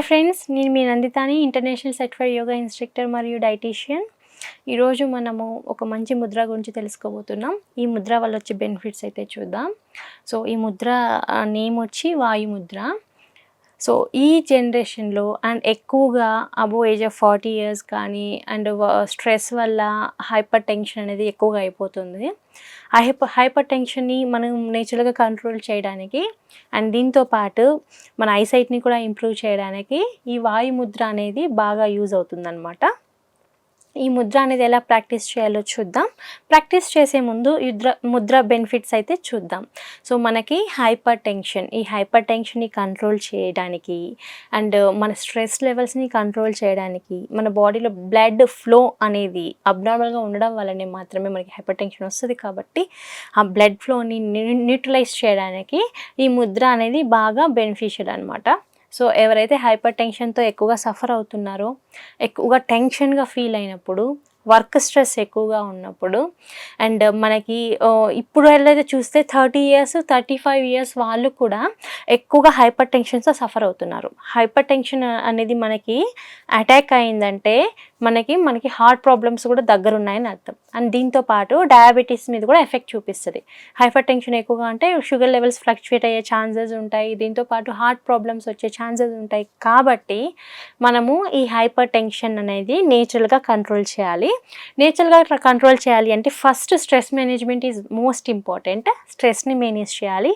Hi friends నేను మీ నందితాని ఇంటర్నేషనల్ సర్టిఫైడ్ యోగా ఇన్స్ట్రక్టర్ మరియు డైటీషియన్ ఈరోజు మనము ఒక మంచి ముద్ర గురించి తెలుసుకోబోతున్నాం. ఈ ముద్ర వల్ల వచ్చే బెనిఫిట్స్ అయితే చూద్దాం. సో ఈ ముద్ర నేమ్ వచ్చి వాయు ముద్ర. సో ఈ జనరేషన్లో అండ్ ఎక్కువగా above age of forty years కానీ అండ్ స్ట్రెస్ వల్ల హైపర్ టెన్షన్ అనేది ఎక్కువగా అయిపోతుంది. హైపర్ హైపర్ టెన్షన్ని మనం నేచురల్గా కంట్రోల్ చేయడానికి అండ్ దీంతో పాటు మన ఐసైట్ని కూడా ఇంప్రూవ్ చేయడానికి ఈ వాయు ముద్ర అనేది బాగా యూజ్ అవుతుందన్నమాట. ఈ ముద్ర అనేది ఎలా ప్రాక్టీస్ చేయాలో చూద్దాం. ప్రాక్టీస్ చేసే ముందు యుద్ర ముద్ర బెనిఫిట్స్ అయితే చూద్దాం. సో మనకి హైపర్ టెన్షన్ ఈ హైపర్ టెన్షన్ని కంట్రోల్ చేయడానికి అండ్ మన స్ట్రెస్ లెవెల్స్ని కంట్రోల్ చేయడానికి మన బాడీలో బ్లడ్ ఫ్లో అనేది అబ్నార్మల్గా ఉండడం వల్లనే మాత్రమే మనకి హైపర్ టెన్షన్ వస్తుంది కాబట్టి ఆ బ్లడ్ ఫ్లోని న్యూట్రలైజ్ చేయడానికి ఈ ముద్ర అనేది బాగా బెనిఫిషియల్ అనమాట సో ఎవరైతే హైపర్ టెన్షన్తో ఎక్కువగా సఫర్ అవుతున్నారో ఎక్కువగా టెన్షన్గా ఫీల్ అయినప్పుడు వర్క్ స్ట్రెస్ ఎక్కువగా ఉన్నప్పుడు అండ్ మనకి ఇప్పుడు వెళ్ళైతే చూస్తే thirty years thirty five years వాళ్ళు కూడా ఎక్కువగా హైపర్ టెన్షన్తో సఫర్ అవుతున్నారు. హైపర్ టెన్షన్ అనేది మనకి అటాక్ అయిందంటే మనకి మనకి హార్ట్ ప్రాబ్లమ్స్ కూడా దగ్గర ఉన్నాయని అర్థం. అండ్ దీంతో పాటు డయాబెటీస్ మీద కూడా ఎఫెక్ట్ చూపిస్తుంది. హైపర్ టెన్షన్ ఎక్కువగా అంటే షుగర్ లెవెల్స్ ఫ్లక్చువేట్ అయ్యే ఛాన్సెస్ ఉంటాయి. దీంతో పాటు హార్ట్ ప్రాబ్లమ్స్ వచ్చే ఛాన్సెస్ ఉంటాయి. కాబట్టి మనము ఈ హైపర్ టెన్షన్ అనేది నేచురల్గా కంట్రోల్ చేయాలి. నేచురల్గా కంట్రోల్ చేయాలి అంటే first stress management is most important స్ట్రెస్ని మేనేజ్ చేయాలి.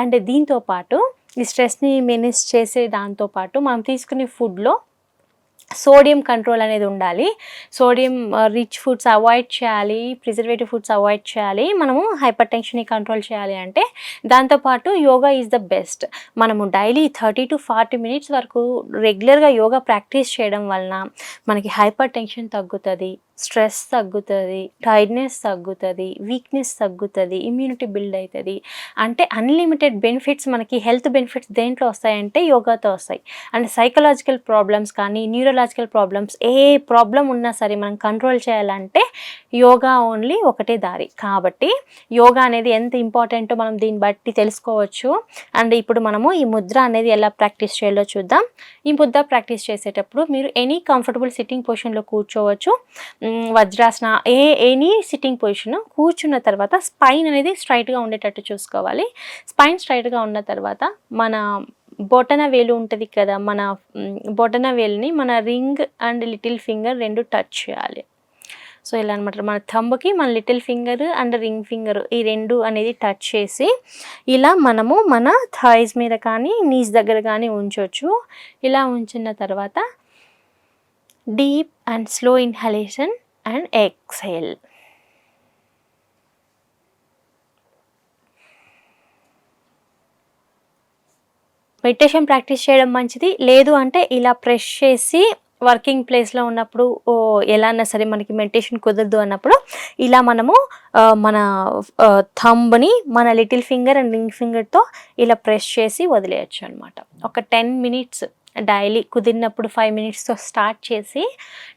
అండ్ దీంతో పాటు ఈ స్ట్రెస్ని మేనేజ్ చేసే దాంతోపాటు మనం తీసుకునే ఫుడ్లో సోడియం కంట్రోల్ అనేది ఉండాలి. సోడియం రిచ్ ఫుడ్స్ అవాయిడ్ చేయాలి ప్రిజర్వేటివ్ ఫుడ్స్ అవాయిడ్ చేయాలి మనము హైపర్ టెన్షన్ని కంట్రోల్ చేయాలి అంటే దాంతోపాటు యోగా ఈజ్ ద బెస్ట్. మనము daily thirty to forty minutes వరకు రెగ్యులర్గా యోగా ప్రాక్టీస్ చేయడం వలన మనకి హైపర్ టెన్షన్ తగ్గుతుంది. స్ట్రెస్ తగ్గుతుంది టైర్డ్నెస్ తగ్గుతుంది వీక్నెస్ తగ్గుతుంది ఇమ్యూనిటీ బిల్డ్ అవుతుంది అంటే అన్లిమిటెడ్ బెనిఫిట్స్ మనకి హెల్త్ బెనిఫిట్స్ దేంట్లో వస్తాయంటే యోగాతో వస్తాయి. అండ్ సైకలాజికల్ ప్రాబ్లమ్స్ కానీ న్యూరలాజికల్ ప్రాబ్లమ్స్ ఏ ప్రాబ్లం ఉన్నా సరే మనం కంట్రోల్ చేయాలంటే యోగా ఓన్లీ ఒకటే దారి. కాబట్టి యోగా అనేది ఎంత ఇంపార్టెంటో మనం దీన్ని బట్టి తెలుసుకోవచ్చు. అండ్ ఇప్పుడు మనము ఈ ముద్ర అనేది ఎలా ప్రాక్టీస్ చేయాలో చూద్దాం. ఈ ముద్ర ప్రాక్టీస్ చేసేటప్పుడు మీరు ఎనీ కంఫర్టబుల్ సిట్టింగ్ పొజిషన్లో కూర్చోవచ్చు. వజ్రాసన ఏ ఎనీ సిట్టింగ్ పొజిషన్ కూర్చున్న తర్వాత స్పైన్ అనేది స్ట్రైట్గా ఉండేటట్టు చూసుకోవాలి. స్పైన్ స్ట్రైట్గా ఉన్న తర్వాత మన బొటన వేలు ఉంటుంది కదా మన బొటన వేలుని మన రింగ్ అండ్ లిటిల్ ఫింగర్ రెండు టచ్ చేయాలి. సో ఇలా అనమాట మన థంబ్కి మన little finger and ring finger ఈ రెండు అనేది టచ్ చేసి ఇలా మనము మన థాయిస్ మీద కానీ నీస్ దగ్గర కానీ ఉంచవచ్చు ఇలా ఉంచిన తర్వాత deep and slow inhalation and exhale meditation practice చేయడం మంచిది. లేదు అంటే ఇలా ప్రెస్ చేసి వర్కింగ్ ప్లేస్లో ఉన్నప్పుడు ఎలా అన్నా సరే మనకి మెడిటేషన్ కుదరదు అన్నప్పుడు ఇలా మనము మన థంబ్ని మన లిటిల్ ఫింగర్ అండ్ రింగ్ ఫింగర్తో ఇలా ప్రెస్ చేసి వదిలేయచ్చు అనమాట ఒక టెన్ మినిట్స్ డైలీ కుదిరినప్పుడు ఫైవ్ మినిట్స్తో స్టార్ట్ చేసి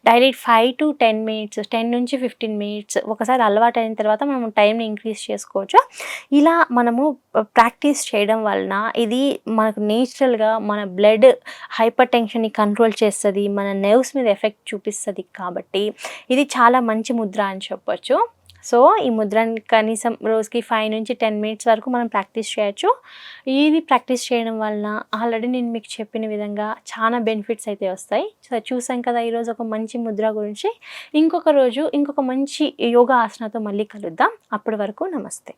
daily five to ten minutes ten నుంచి ఫిఫ్టీన్ మినిట్స్ ఒకసారి అలవాటు అయిన తర్వాత మనం టైంని ఇంక్రీజ్ చేసుకోవచ్చు. ఇలా మనము ప్రాక్టీస్ చేయడం వలన ఇది మనకు నేచురల్గా మన బ్లడ్ హైపర్ టెన్షన్ని కంట్రోల్ చేస్తుంది మన నర్వ్స్ మీద ఎఫెక్ట్ చూపిస్తుంది కాబట్టి ఇది చాలా మంచి ముద్ర అని చెప్పొచ్చు. సో ఈ ముద్రని కనీసం రోజుకి ఫైవ్ నుంచి టెన్ మినిట్స్ వరకు మనం ప్రాక్టీస్ చేయొచ్చు. ఇది ప్రాక్టీస్ చేయడం వలన ఆల్రెడీ నేను మీకు చెప్పిన విధంగా చాలా బెనిఫిట్స్ అయితే వస్తాయి. సో చూసాం కదా ఈరోజు ఒక మంచి ముద్ర గురించి. ఇంకొక రోజు ఇంకొక మంచి యోగా ఆసనతో మళ్ళీ కలుద్దాం. అప్పటి వరకు నమస్తే.